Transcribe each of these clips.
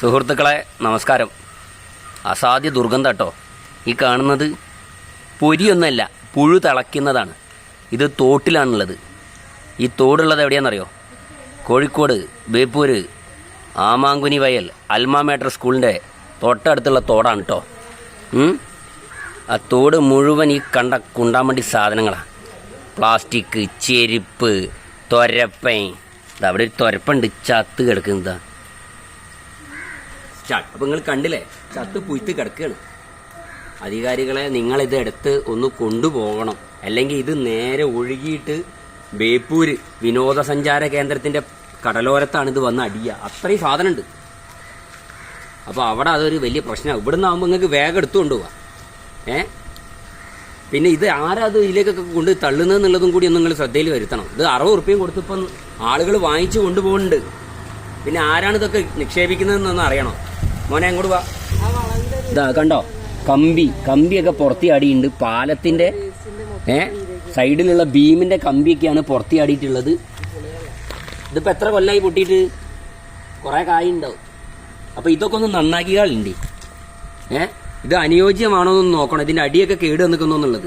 സുഹൃത്തുക്കളെ നമസ്കാരം. അസാധ്യ ദുർഗന്ധ കേട്ടോ ഈ കാണുന്നത് പൊരിയൊന്നല്ല പുഴു തിളയ്ക്കുന്നതാണ്. ഇത് തോട്ടിലാണുള്ളത്. ഈ തോടുള്ളത് എവിടെയാണെന്നറിയോ? കോഴിക്കോട് ബേപ്പൂര് ആമാങ്കുനി വയൽ അൽമാമേട്ടർ സ്കൂളിന്റെ തൊട്ടടുത്തുള്ള തോടാണ് കേട്ടോ ആ തോട് മുഴുവൻ ഈ കണ്ട കുണ്ടാമണ്ടി സാധനങ്ങളാണ് പ്ലാസ്റ്റിക് ചെരുപ്പ് തൊരപ്പൻ ദാ അവിടെ ഒരു തൊരപ്പുണ്ട് ചത്ത് കിടക്കുന്നതാ. സ്റ്റാർട്ട് അപ്പൊ നിങ്ങൾ കണ്ടില്ലേ? ചത്ത് പുയ്ത്ത് കിടക്കുകയാണ് അധികാരികളെ നിങ്ങളിത് എടുത്ത് ഒന്ന് കൊണ്ടുപോകണം. അല്ലെങ്കിൽ ഇത് നേരെ ഒഴുകിയിട്ട് ബേപ്പൂര് വിനോദസഞ്ചാര കേന്ദ്രത്തിന്റെ കടലോരത്താണ് ഇത് വന്ന് അടിയുക അത്രയും സാധനമുണ്ട്. അപ്പോൾ അവിടെ അതൊരു വലിയ പ്രശ്നമാണ്. ഇവിടുന്ന് ആകുമ്പോൾ നിങ്ങൾക്ക് വേഗം എടുത്തു പോവാം ഏ? പിന്നെ ഇത് ആരാ അത് ഇതിലേക്കൊക്കെ കൊണ്ട് തള്ളുന്നതെന്നുള്ളതും കൂടി ഒന്ന് നിങ്ങൾ ശ്രദ്ധയിൽ വരുത്തണം. ഇത് അറുപത് ഉറുപ്പ്യം കൊടുത്തിപ്പം ആളുകൾ വാങ്ങിച്ചു കൊണ്ടുപോകുന്നുണ്ട്. പിന്നെ ആരാണ് ഇതൊക്കെ നിക്ഷേപിക്കുന്നതെന്നൊന്ന് അറിയണം? മോനെ അങ്ങോട്ട് വാ. ഇതാ കണ്ടോ? കമ്പി കമ്പിയൊക്കെ പുറത്തിയാടിയുണ്ട് പാലത്തിന്റെ ഏ സൈഡിലുള്ള ബീമിന്റെ കമ്പിയൊക്കെയാണ് പുറത്തിയാടിയിട്ടുള്ളത് ഇതിപ്പോ എത്ര കൊല്ലായി പൊട്ടിയിട്ട്? കുറെ കായുണ്ടാവും. അപ്പൊ ഇതൊക്കെ ഒന്ന് നന്നാക്കിയാളുണ്ട് ഏ ഇത് അനുയോജ്യമാണോ എന്ന് നോക്കണം. ഇതിന്റെ അടിയൊക്കെ കേട് നിൽക്കുന്നു എന്നുള്ളത്.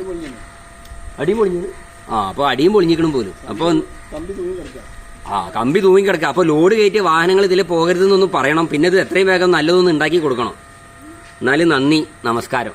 അടി പൊളിഞ്ഞത് ആ അപ്പൊ അടിയും പൊളിഞ്ഞിക്കണം പോലും. അപ്പൊ ആ കമ്പി തൂങ്ങി കിടക്കുക അപ്പൊ ലോഡ് കയറ്റിയ വാഹനങ്ങൾ ഇതിൽ പോകരുതെന്നൊന്നും പറയണം. പിന്നെ ഇത് എത്രയും വേഗം നല്ലതൊന്നും ഉണ്ടാക്കി കൊടുക്കണം. എന്നാലും നന്ദി നമസ്കാരം.